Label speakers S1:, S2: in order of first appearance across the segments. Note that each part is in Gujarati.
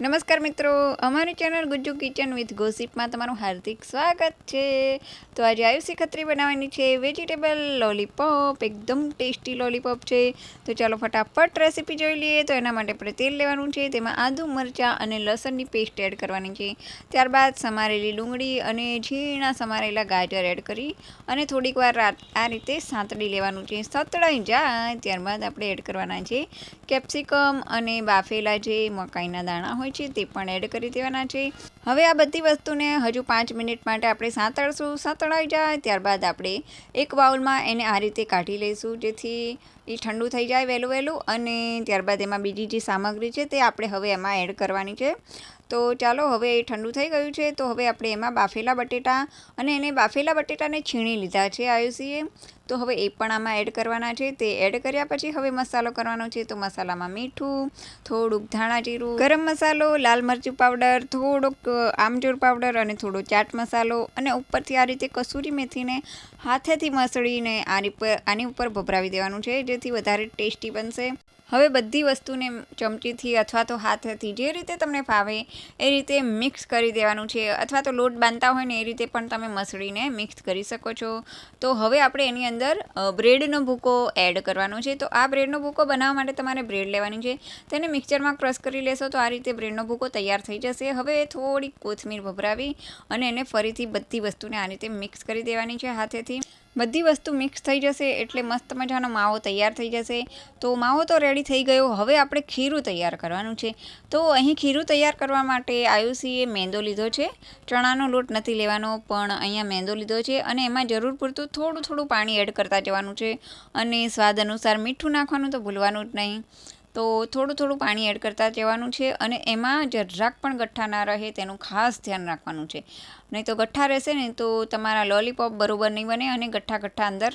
S1: નમસ્કાર મિત્રો, અમારી ચેનલ ગુજ્જુ કિચન વિથ ગોસિપમાં તમારું હાર્દિક સ્વાગત છે. તો આજે આયુષી ખત્રી બનાવવાની છે, વેજીટેબલ લોલીપોપ, એકદમ ટેસ્ટી લોલીપોપ છે. તો ચાલો ફટાફટ રેસીપી જોઈ લઈએ. તો એના માટે આપણે તેલ લેવાનું છે, તેમાં આદુ, મરચાં અને લસણની પેસ્ટ એડ કરવાની છે. ત્યારબાદ સમારેલી ડુંગળી અને ઝીણા સમારેલા ગાજર એડ કરી અને થોડીક વાર આ રીતે સાંતળી લેવાનું છે. સતળાઈ જાય ત્યારબાદ આપણે એડ કરવાના છે કેપ્સિકમ અને બાફેલા જે મકાઈના દાણા હોય છે તે પણ એડ કરી દેવાના છે. હવે આ બધી વસ્તુને હજુ પાંચ મિનિટ માટે આપણે સાંતળશું, સાંતળાઈ જાય ત્યારબાદ આપણે એક બાઉલમાં એને આ રીતે કાઢી લઈશું, જેથી એ ઠંડુ થઈ જાય વહેલું વહેલું અને ત્યારબાદ એમાં બીજી જે સામગ્રી છે તે આપણે હવે એમાં એડ કરવાની છે. તો ચાલો હવે એ ઠંડુ થઈ ગયું છે તો હવે આપણે એમાં બાફેલા બટેટા અને એને બાફેલા બટેટાને છીણી લીધા છે આયુષીએ. તો હવે એ પણ આમાં એડ કરવાના છે. તે એડ કર્યા પછી હવે મસાલો કરવાનો છે. તો મસાલામાં મીઠું, થોડુંક ધાણા જીરું, ગરમ મસાલો, લાલ મરચું પાવડર, થોડુંક આમચૂર પાવડર અને થોડો ચાટ મસાલો અને ઉપરથી આ રીતે કસૂરી મેથીને હાથેથી મસળીને આની પર આની ઉપર ભભરાવી દેવાનું છે. જેથી વધારે ટેસ્ટી બનશે. હવે બધી વસ્તુને ચમચીથી અથવા તો હાથથી જે રીતે તમને ફાવે એ રીતે મિક્સ કરી દેવાનું છે અથવા તો લોટ બાંધતા હોય ને એ રીતે પણ તમે મસળીને મિક્સ કરી શકો છો. તો હવે આપણે એની અંદર બ્રેડનો ભૂકો એડ કરવાનો છે. તો આ બ્રેડનો ભૂકો બનાવવા માટે તમારે બ્રેડ લેવાની છે. તેને મિક્સરમાં ક્રશ કરી લેશો તો આ રીતે બ્રેડનો ભૂકો તૈયાર થઈ જશે. હવે થોડી કોથમીર ભભરાવી અને એને ફરીથી બધી વસ્તુને આ રીતે મિક્સ કરી દેવાની છે હાથેથી. બધી વસ્તુ મિક્સ થઈ જશે એટલે મસ્ત મજાનો માવો તૈયાર થઈ જશે. તો માવો તો રેડી થઈ ગયો. હવે આપણે ખીરું તૈયાર કરવાનું છે. તો અહીં ખીરું તૈયાર કરવા માટે આયુષીએ મેંદો લીધો છે. ચણાનો લોટ નથી લેવાનો, પણ અહીંયા મેંદો લીધો છે અને એમાં જરૂર પૂરતું થોડું થોડું પાણી એડ કરતા જવાનું છે. અને સ્વાદ અનુસાર મીઠું નાખવાનું તો ભૂલવાનું જ નહીં. તો થોડું થોડું પાણી એડ કરતા જવાનું છે અને એમાં જરાક પણ ગઠ્ઠા ના રહે તેનું ખાસ ધ્યાન રાખવાનું છે. નહીં તો ગઠ્ઠા રહેશે ને તો તમારા લોલીપોપ બરોબર નહીં બને અને ગઠ્ઠા ગઠ્ઠા અંદર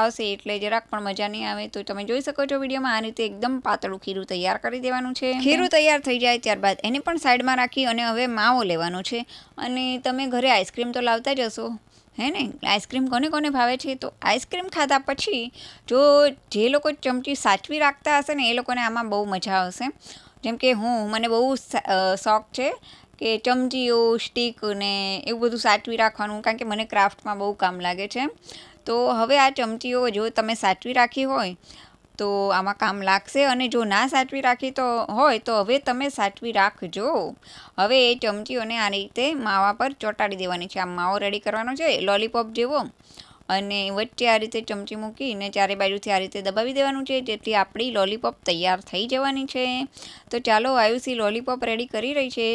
S1: આવશે એટલે જરાક પણ મજા નહીં આવે. તો તમે જોઈ શકો છો વિડીયોમાં આ રીતે એકદમ પાતળું ખીરું તૈયાર કરી દેવાનું છે. ખીરું તૈયાર થઈ જાય ત્યારબાદ એને પણ સાઈડમાં રાખી અને હવે માવો લેવાનો છે. અને તમે ઘરે આઈસ્ક્રીમ તો લાવતા જ હશો. હે ને? આઈસ્ક્રીમ કોને કોને ભાવે છે? તો આઈસ્ક્રીમ ખાધા પછી જો જે લોકો ચમચી સાચવી રાખતા હશે ને, એ લોકોને આમાં બહુ મજા આવશે. જેમ કે હું, મને બહુ શોખ છે કે ચમચીઓ, સ્ટીક ને એવું બધું સાચવી રાખવાનું, કારણ કે મને ક્રાફ્ટમાં બહુ કામ લાગે છે. તો હવે આ ચમચીઓ જો તમે સાચવી રાખી હોય તો આમાં કામ લાગશે અને જો ના સાચવી રાખી તો હોય તો હવે તમે સાચવી રાખજો. હવે એ ચમચીઓને આ રીતે માવા પર ચોંટાડી દેવાની છે. આ માવો રેડી કરવાનો છે લોલીપોપ જેવો. અને વચ્ચે આ રીતે ચમચી મૂકીને ચારે બાજુથી આ રીતે દબાવી દેવાનું છે, જેથી આપણી લોલીપોપ તૈયાર થઈ જવાની છે. તો ચાલો આયુષી લોલીપોપ રેડી કરી રહી છે.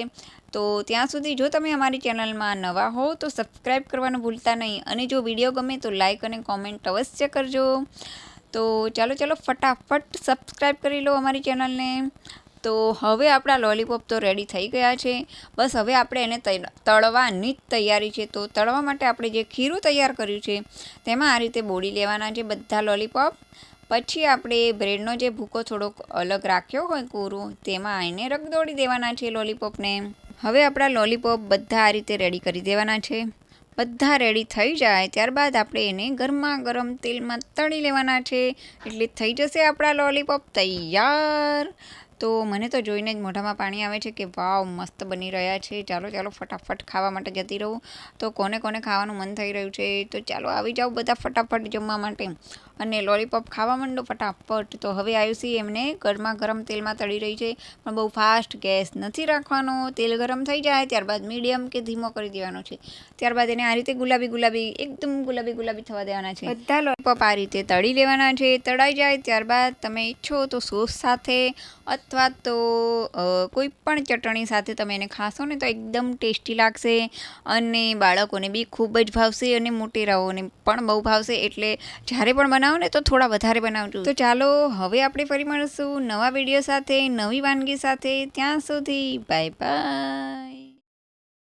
S1: તો ત્યાં સુધી જો તમે અમારી ચેનલમાં નવા હો તો સબસ્ક્રાઈબ કરવાનું ભૂલતા નહીં. અને જો વીડિયો ગમે તો લાઈક અને કોમેન્ટ અવશ્ય કરજો. તો ચાલો ચાલો ફટાફટ સબસ્ક્રાઈબ કરી લો અમારી ચેનલને તો હવે આપણા લોલીપોપ તો રેડી થઈ ગયા છે. બસ હવે આપણે એને તળવાની જ તૈયારી છે. તો તળવા માટે આપણે જે ખીરું તૈયાર કર્યું છે, તેમાં આ રીતે બોળી લેવાના છે બધા લોલીપોપ પછી આપણે બ્રેડનો જે ભૂકો થોડોક અલગ રાખ્યો હોય કોરો, તેમાં એને રગદોડી દેવાના છે લોલીપોપને હવે આપણા લોલીપોપ બધા આ રીતે રેડી કરી દેવાના છે. બધા રેડી થઈ જાય. ત્યારબાદ આપણે એને ગરમા ગરમ તેલમાં તળી લેવાના છે. એટલે થઈ જશે આપણા લોલીપોપ તૈયાર. તો મને તો જોઈને જ મોઢામાં પાણી આવે છે કે વાવ મસ્ત બની રહ્યા છે. ચાલો ચાલો ફટાફટ ખાવા માટે જતી રહું. તો કોને કોને ખાવાનું મન થઈ રહ્યું છે? તો ચાલો આવી જાઓ બધા ફટાફટ જમવા માટે. અને લોલીપોપ ખાવા માંડો ફટાફટ. તો હવે આયુષી એમને ગરમા ગરમ તેલમાં તળી રહી છે. પણ બહુ ફાસ્ટ ગેસ નથી રાખવાનો. તેલ ગરમ થઈ જાય ત્યારબાદ મીડિયમ કે ધીમો કરી દેવાનો છે. ત્યારબાદ એને આ રીતે ગુલાબી ગુલાબી એકદમ ગુલાબી ગુલાબી થવા દેવાના છે. બધા લોલીપોપ આ રીતે તળી લેવાના છે. તળાઈ જાય ત્યારબાદ તમે ઈચ્છો તો સોસ સાથે અથવા તો કોઈ પણ ચટણી સાથે તમે એને ખાશો ને તો એકદમ ટેસ્ટી લાગશે અને બાળકોને બી ખૂબ જ ભાવશે અને મોટેરાઓને પણ બહુ ભાવશે. એટલે જ્યારે પણ બનાવો ને તો થોડા વધારે બનાવજો. તો ચાલો, હવે આપણે ફરી મળીશું નવા વીડિયો સાથે, નવી વાનગી સાથે. ત્યાં સુધી બાય બાય